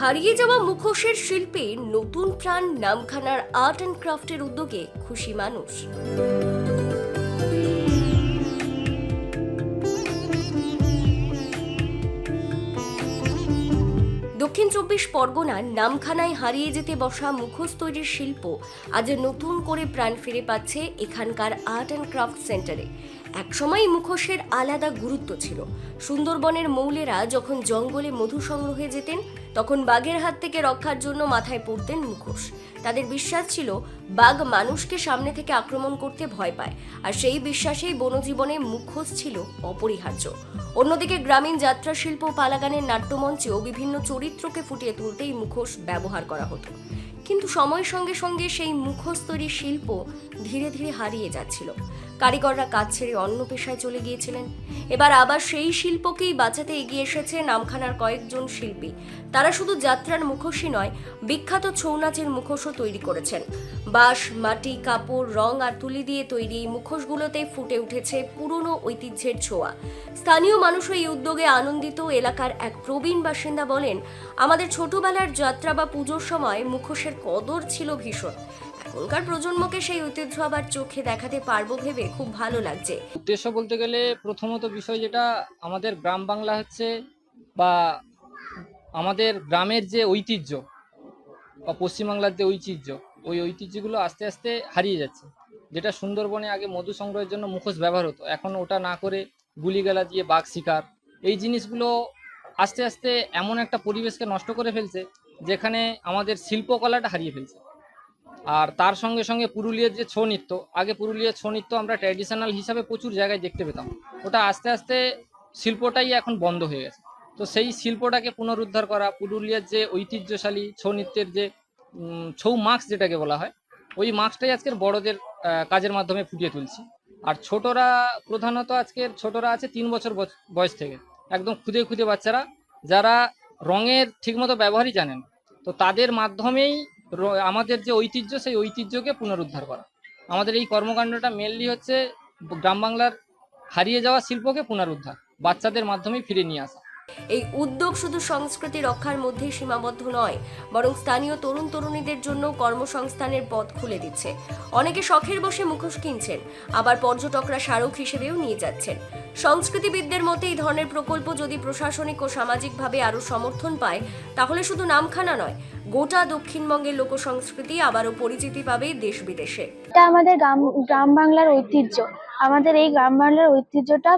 হারিয়ে যাওয়া মুখোশের শিল্পে নতুন প্রাণ নামখানার আর্ট অ্যান্ড ক্রাফটের উদ্যোগে খুশি মানুষ। দক্ষিণ চব্বিশ পরগনার নামখানায় হারিয়ে যেতে বসা মুখোশ তৈরির শিল্প আজ নতুন করে প্রাণ ফিরে পাচ্ছে এখানকার আর্ট অ্যান্ড ক্রাফট সেন্টারে। একসময় মুখোশের আলাদা গুরুত্ব ছিল। সুন্দরবনের মৌলেরা যখন জঙ্গলে মধু সংগ্রহে যেতেন, তখন বাঘের হাত থেকে রক্ষার জন্য মাথায় পড়তেন মুখোশ। তাদের বিশ্বাস ছিল, বাঘ মানুষকে সামনে থেকে আক্রমণ করতে ভয় পায়, আর সেই বিশ্বাসেই বনজীবনে মুখোশ ছিল অপরিহার্য। অন্যদিকে গ্রামীণ যাত্রা শিল্প পালাগানের নাট্যমঞ্চেও বিভিন্ন চরিত্রকে ফুটিয়ে তুলতেই মুখোশ ব্যবহার করা হতো। কিন্তু সময়ের সঙ্গে সঙ্গে সেই মুখোশ তৈরির শিল্প ধীরে ধীরে হারিয়ে যাচ্ছিল। কারিগররা কাজ ছেড়ে অন্য পেশায় চলে গিয়েছিলেন। এবার আবার সেই শিল্পকেই বাঁচাতে এগিয়ে এসেছে নামখানার কয়েকজন শিল্পী। তারা শুধু যাত্রার মুখোশই নয়, বিখ্যাত ছৌ নাচের মুখোশও তৈরি করেছেন। বাঁশ, মাটি, কাপড়, রং আর তুলি দিয়ে তৈরি এই মুখোশগুলোতে ফুটে উঠেছে পুরনো ঐতিহ্যের ছোঁয়া। স্থানীয় মানুষও এই উদ্যোগে আনন্দিত। এলাকার এক প্রবীণ বাসিন্দা বলেন, আমাদের ছোটবেলার যাত্রা বা পুজোর সময় মুখোশের কদর ছিল ভীষণ। এখনকার প্রজন্মকে সেই ঐতিহ্য আবার চোখে দেখাতে পারব ভেবে খুব ভালো লাগছে। উদ্দেশ্য বলতে গেলে প্রথমত বিষয় যেটা, আমাদের গ্রাম বাংলা হচ্ছে বা আমাদের গ্রামের যে ঐতিহ্য বা পশ্চিমবাংলার যে ঐতিহ্য, ওই ঐতিহ্যগুলো আস্তে আস্তে হারিয়ে যাচ্ছে। যেটা সুন্দরবনে আগে মধু সংগ্রহের জন্য মুখোশ ব্যবহার হতো, এখন ওটা না করে গুলিগালা দিয়ে বাঘ শিকার, এই জিনিসগুলো আস্তে আস্তে এমন একটা পরিবেশকে নষ্ট করে ফেলছে, যেখানে আমাদের শিল্পকলাটা হারিয়ে ফেলছে। আর তার সঙ্গে সঙ্গে পুরুলিয়ার যে ছৌ নৃত্য, আগে পুরুলিয়ার ছৌ নৃত্য আমরা ট্র্যাডিশনাল হিসাবে প্রচুর জায়গায় দেখতে পেতাম। ওটা আস্তে আস্তে শিল্পটাই এখন বন্ধ হয়ে গেছে। তো সেই শিল্পটাকে পুনরুদ্ধার করা, পুরুলিয়ার যে ঐতিহ্যশালী ছৌ নৃত্যের যে ছৌ মাস্ক যেটাকে বলা হয়, ওই মাস্কটাই আজকের বড়দের কাজের মাধ্যমে ফুটিয়ে তুলছি। আর ছোটরা, প্রধানত আজকের ছোটরা আছে তিন বছর বছ- বয়স থেকে। একদম খুদে খুদে বাচ্চারা, যারা রঙের ঠিকমতো ব্যবহারই জানেন তো তাদের মাধ্যমেই আমাদের যে ঐতিহ্য, সেই ঐতিহ্যকে পুনরুদ্ধার করা। আমাদের এই কর্মকাণ্ডটা মেনলি হচ্ছে গ্রাম বাংলার হারিয়ে যাওয়া শিল্পকে পুনরুদ্ধার, বাচ্চাদের মাধ্যমে ফিরে নিয়ে আসা। এই উদ্যোগ শুধু সংস্কৃতি রক্ষার মধ্যেই সীমাবদ্ধ নয়, বরং স্থানীয় তরুণ তরুণীদের জন্য কর্মসংস্থানের পথ খুলে দিচ্ছে। অনেকে শখের বসে মুখোশ কিনছেন, আবার পর্যটকরা স্মারক হিসেবেও নিয়ে যাচ্ছেন। সংস্কৃতিবিদদের মতে এই ধরনের প্রকল্প যদি প্রশাসনিক ও সামাজিকভাবে আরও সমর্থন পায়, তাহলে শুধু নামখানা নয়, গোটা দক্ষিণবঙ্গের লোক সংস্কৃতি আবারও পরিচিতি পাবে দেশ বিদেশে। এটা আমাদের গ্রাম গ্রাম বাংলার ঐতিহ্য। আমাদের এই গ্রাম বাংলার ঐতিহ্যটা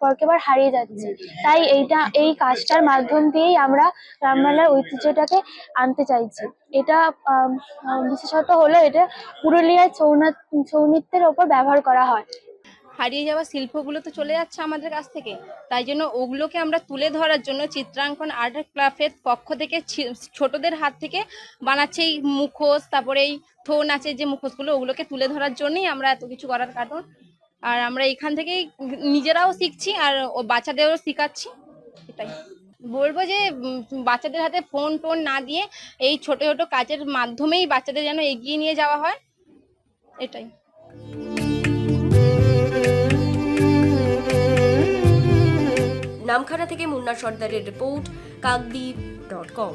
পরকেবার হারিয়ে যাচ্ছে। তাই এইটা, এই কাজটার মাধ্যম দিয়েই আমরা গ্রাম বাংলার ঐতিহ্যটাকে আনতে চাইছি। এটা বিশেষত হলো এটা পুরুলিয়ার ছৌনা ছৌ নৃত্যের ওপর ব্যবহার করা হয়। হারিয়ে যাওয়া শিল্পগুলো তো চলে যাচ্ছে আমাদের কাছ থেকে। তাই জন্য ওগুলোকে আমরা তুলে ধরার জন্য চিত্রাঙ্কন আর্ট ক্লাবের পক্ষ থেকে ছোটদের হাত থেকে বানাচ্ছে এই মুখোশ, তারপরে এই ছৌ নাচের যে মুখোশগুলো, ওগুলোকে তুলে ধরার জন্যই আমরা এত কিছু করার কারণ। আর আমরা এখান থেকেই নিজেরাও শিখছি আর ও বাচ্চাদেরও শেখাচ্ছি, এটাই। বলব যে বাচ্চাদের হাতে ফোন টোন না দিয়ে এই ছোট ছোট কাজের মাধ্যমেই বাচ্চাদের যেন এগিয়ে নিয়ে যাওয়া হয়, এটাই। নামখানা থেকে মুন্না সর্দারের রিপোর্ট কাকদ্বীপ ডট কম